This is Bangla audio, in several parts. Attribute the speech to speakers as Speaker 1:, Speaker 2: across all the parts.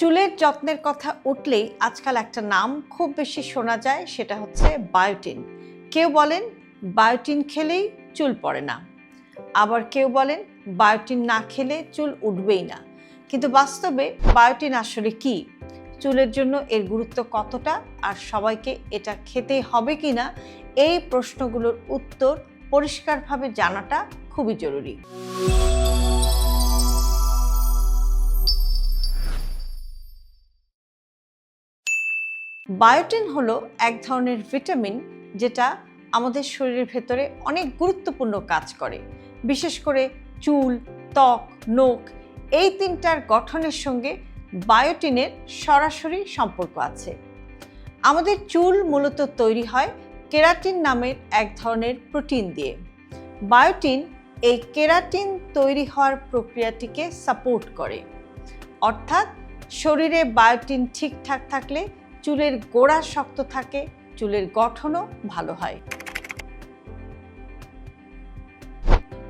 Speaker 1: চুলের যত্নের কথা উঠলেই আজকাল একটা নাম খুব বেশি শোনা যায়, সেটা হচ্ছে বায়োটিন। কেউ বলেন বায়োটিন খেলেই চুল পড়ে না। আবার কেউ বলেন বায়োটিন না খেলে চুল উঠবেই না। কিন্তু বাস্তবে বায়োটিন আসলে কি? চুলের জন্য এর গুরুত্ব কতটা? আর সবাইকে এটা খেতে হবে কি না এই প্রশ্নগুলোর উত্তর পরিষ্কারভাবে জানাটা খুবই জরুরি। বায়োটিন হলো এক ধরনের ভিটামিন যেটা আমাদের শরীরের ভেতরে অনেক গুরুত্বপূর্ণ কাজ করে। বিশেষ করে চুল, ত্বক, নোখ, এই তিনটার গঠনের সঙ্গে বায়োটিনের সরাসরি সম্পর্ক আছে। আমাদের চুল মূলত তৈরি হয় কেরাটিন নামের এক ধরনের প্রোটিন দিয়ে। বায়োটিন এই কেরাটিন তৈরি হওয়ার প্রক্রিয়াটিকে সাপোর্ট করে। অর্থাৎ শরীরে বায়োটিন ঠিকঠাক থাকলে চুলের গোড়া শক্ত থাকে, চুলের গঠনও ভালো হয়।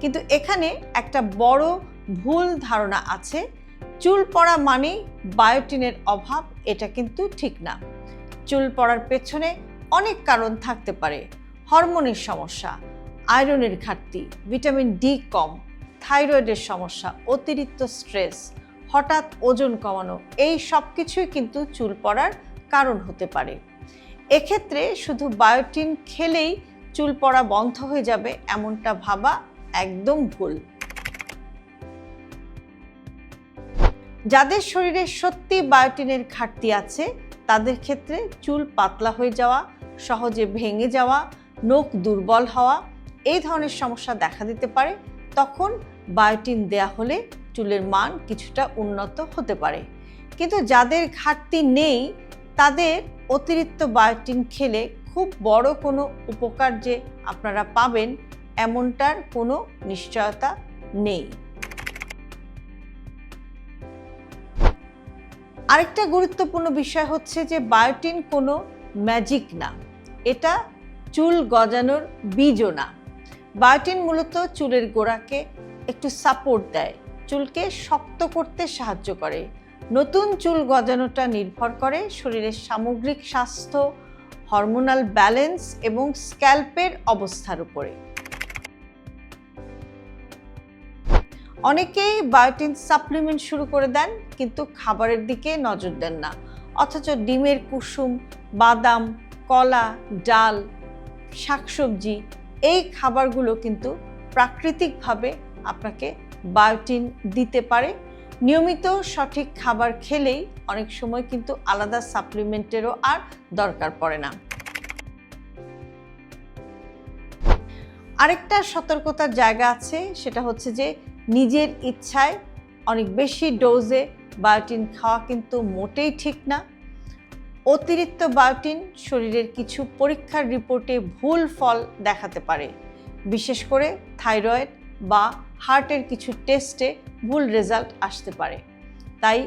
Speaker 1: কিন্তু এখানে একটা বড় ভুল ধারণা আছে, চুল পড়া মানেই বায়োটিনের অভাব, এটা কিন্তু ঠিক না। চুল পড়ার পেছনে অনেক কারণ থাকতে পারে, হরমোনের সমস্যা, আয়রনের ঘাটতি, ভিটামিন ডি কম, থাইরয়েডের সমস্যা, অতিরিক্ত স্ট্রেস, হঠাৎ ওজন কমানো, এই সব কিছুই কিন্তু চুল পড়ার কারণ হতে পারে। এক্ষেত্রে শুধু বায়োটিন খেলেই চুল পড়া বন্ধ হয়ে যাবে এমনটা ভাবা একদম ভুল। যাদের শরীরে সত্যি বায়োটিনের ঘাটতি আছে, তাদের ক্ষেত্রে চুল পাতলা হয়ে যাওয়া, সহজে ভেঙে যাওয়া, নখ দুর্বল হওয়া, এই ধরনের সমস্যা দেখা দিতে পারে। তখন বায়োটিন দেয়া হলে চুলের মান কিছুটা উন্নত হতে পারে। কিন্তু যাদের ঘাটতি নেই তাদের অতিরিক্ত বায়োটিন খেলে খুব বড় কোনো উপকার যে আপনারা পাবেন, এমনটার কোনো নিশ্চয়তা নেই। আরেকটা গুরুত্বপূর্ণ বিষয় হচ্ছে যে বায়োটিন কোনো ম্যাজিক না। এটা চুল গজানোর বীজও না। বায়োটিন মূলত চুলের গোড়াকে একটু সাপোর্ট দেয়, চুলকে শক্ত করতে সাহায্য করে। নতুন চুল গজানোটা নির্ভর করে শরীরের সামগ্রিক স্বাস্থ্য হরমোনাল ব্যালেন্স এবং স্ক্যাল্পের অবস্থার উপরে। অনেকেই বায়োটিন সাপ্লিমেন্ট শুরু করে দেন, কিন্তু খাবারের দিকে নজর দেন না। অথচ ডিমের কুসুম, বাদাম, কলা, ডাল, শাকসবজি এই খাবারগুলো কিন্তু প্রাকৃতিকভাবে আপনাকে বায়োটিন দিতে পারে। নিয়মিত সঠিক খাবার খেলেই অনেক সময় কিন্তু আলাদা সাপ্লিমেন্টেরও আর দরকার পড়ে না। আরেকটা সতর্কতার জায়গা আছে, সেটা হচ্ছে যে নিজের ইচ্ছায় অনেক বেশি ডোজে বায়োটিন খাওয়া কিন্তু মোটেই ঠিক না। অতিরিক্ত বায়োটিন শরীরের কিছু পরীক্ষার রিপোর্টে ভুল ফল দেখাতে পারে, বিশেষ করে থাইরয়েড বা হার্টের কিছু টেস্টে ভুল রেজাল্ট আসতে পারে। তাই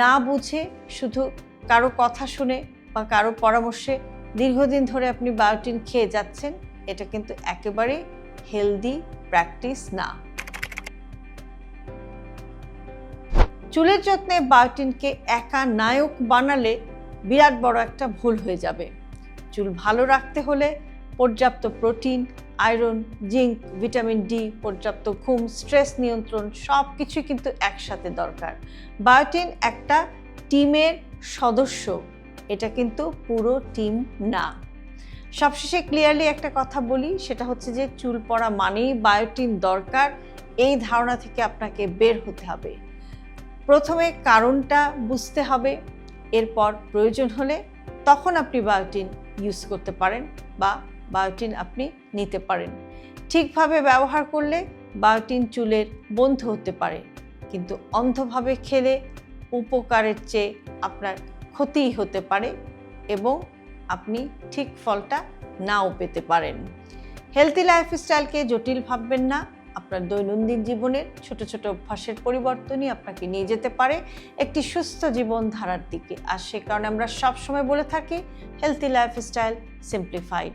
Speaker 1: না বুঝে শুধু কারও কথা শুনে বা কারও পরামর্শে দীর্ঘদিন ধরে আপনি বায়োটিন খেয়ে যাচ্ছেন, এটা কিন্তু একেবারে হেলদি প্র্যাকটিস না। চুলের যত্নে বায়োটিনকে একা নায়ক বানালে বিরাট বড় একটা ভুল হয়ে যাবে। চুল ভালো রাখতে হলে পর্যাপ্ত protein, iron, zinc, vitamin D, পর্যাপ্ত ঘুম, স্ট্রেস নিয়ন্ত্রণ সব কিছুই কিন্তু একসাথে দরকার। বায়োটিন একটা টিমের সদস্য, এটা কিন্তু পুরো টিম না। সবশেষে ক্লিয়ারলি একটা কথা বলি, সেটা হচ্ছে যে চুল পড়া মানেই বায়োটিন দরকার, এই ধারণা থেকে আপনাকে বের হতে হবে। প্রথমে কারণটা বুঝতে হবে, এরপর প্রয়োজন হলে তখন আপনি বায়োটিন ইউজ করতে পারেন বা বায়োটিন আপনি নিতে পারেন। ঠিকভাবে ব্যবহার করলে বায়োটিন চুলের বন্ধু হতে পারে, কিন্তু অন্ধভাবে খেলে উপকারের চেয়ে আপনার ক্ষতিই হতে পারে এবং আপনি ঠিক ফলটা নাও পেতে পারেন। হেলদি লাইফস্টাইলকে জটিল ভাববেন না, আপনার দৈনন্দিন জীবনের ছোট ছোট অভ্যাসের পরিবর্তনই আপনাকে নিয়ে যেতে পারে, একটি সুস্থ জীবনধারার দিকে। আর সে কারণে আমরা সবসময় বলে থাকি হেলদি লাইফস্টাইল সিম্পলিফাইড